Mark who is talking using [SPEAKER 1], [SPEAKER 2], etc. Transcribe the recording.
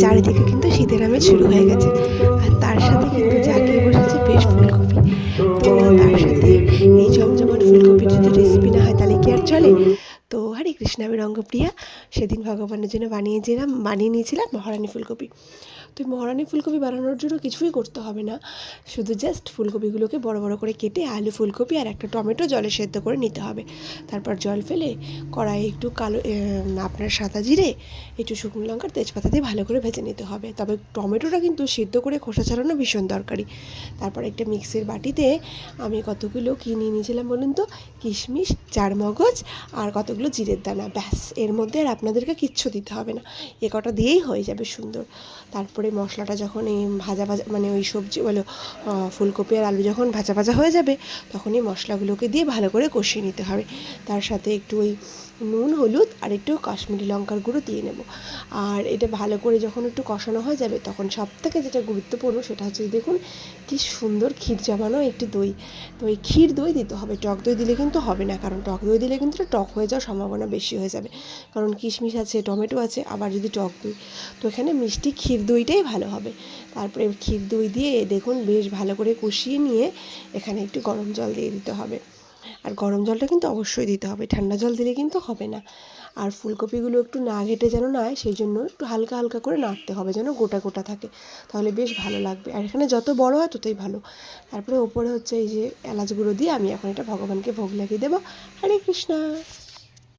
[SPEAKER 1] চারিদিকে কিন্তু শীতের আমেজ শুরু হয়ে গেছে। আর তার সাথে কিন্তু জাগিয়ে বসেছে বেশ ফুলকপি। তার সাথে এই জমজমাট ফুলকপির যদি রেসিপি না হয়, তাহলে কি আর চলে? হরে কৃষ্ণ, আমি রঙ্গপ্রিয়া। সেদিন ভগবানের জন্য বানিয়েছিলাম বানিয়ে নিয়েছিলাম মহারানী ফুলকপি। তো মহারানী ফুলকপি বানানোর জন্য কিছুই করতে হবে না। শুধু জাস্ট ফুলকপিগুলোকে বড় বড় করে কেটে আলু ফুলকপি আর একটা টমেটো জলে সেদ্ধ করে নিতে হবে। তারপর জল ফেলে কড়াইয়ে একটু কালো আপনার সাদা জিরে, একটু শুকনো লঙ্কার তেজপাতা দিয়ে ভালো করে ভেজে নিতে হবে। তবে টমেটোটা কিন্তু সিদ্ধ করে খোসা ছাড়ানো ভীষণ দরকারি। তারপর একটা মিক্সির বাটিতে আমি কতগুলো কিনে নিয়েছিলাম বলুন তো? কিশমিশ চার মগজ আর কতগুলো জিরের দানা, ব্যাস। এর মধ্যে আর আপনাদেরকে কিচ্ছু দিতে হবে না। এ কটা দিয়েই হয়ে যাবে সুন্দর। তারপরে মশলাটা যখন এই ভাজা ভাজা মানে ওই সবজি, বলো ফুলকপি আর আলু যখন ভাজা ভাজা হয়ে যাবে তখন এই মশলাগুলোকে দিয়ে ভালো করে কষিয়ে নিতে হবে। তার সাথে একটু ওই নুন, হলুদ আর একটু কাশ্মীরি লঙ্কার গুঁড়ো দিয়ে নেব। আর এটা ভালো করে যখন একটু কষানো হয়ে যাবে, তখন সব থেকে যেটা গুরুত্বপূর্ণ সেটা হচ্ছে দেখুন, কি সুন্দর ক্ষীর জমানো একটি দই। তো এই ক্ষীর দই দিতে হবে। টক দই দিলে কিন্তু হবে না, কারণ টক দই দিলে কিন্তু টক হয়ে যাওয়ার সম্ভাবনা বেশি হয়ে যাবে। কারণ কিশমিশ আছে, টমেটো আছে, আবার যদি টক দই। তো এখানে মিষ্টি ক্ষীর দইটাই ভালো হবে। তারপরে ক্ষীর দই দিয়ে দেখুন বেশ ভালো করে কষিয়ে নিয়ে এখানে একটু গরম জল দিয়ে দিতে হবে। আর গরম জলটা কিন্তু অবশ্যই দিতে হবে, ঠান্ডা জল দিলে কিন্তু হবে না। আর ফুলকপিগুলো একটু না ঘেটে যেন না হয় সেই জন্য একটু হালকা হালকা করে নাড়তে হবে যেন গোটা গোটা থাকে। তাহলে বেশ ভালো লাগবে। আর এখানে যত বড় হয় ততই ভালো। তারপরে ওপরে হচ্ছে এই যে এলাচ গুঁড়ো দিয়ে আমি এখন এটা ভগবানকে ভোগ লাগিয়ে দেবো। হরে কৃষ্ণা।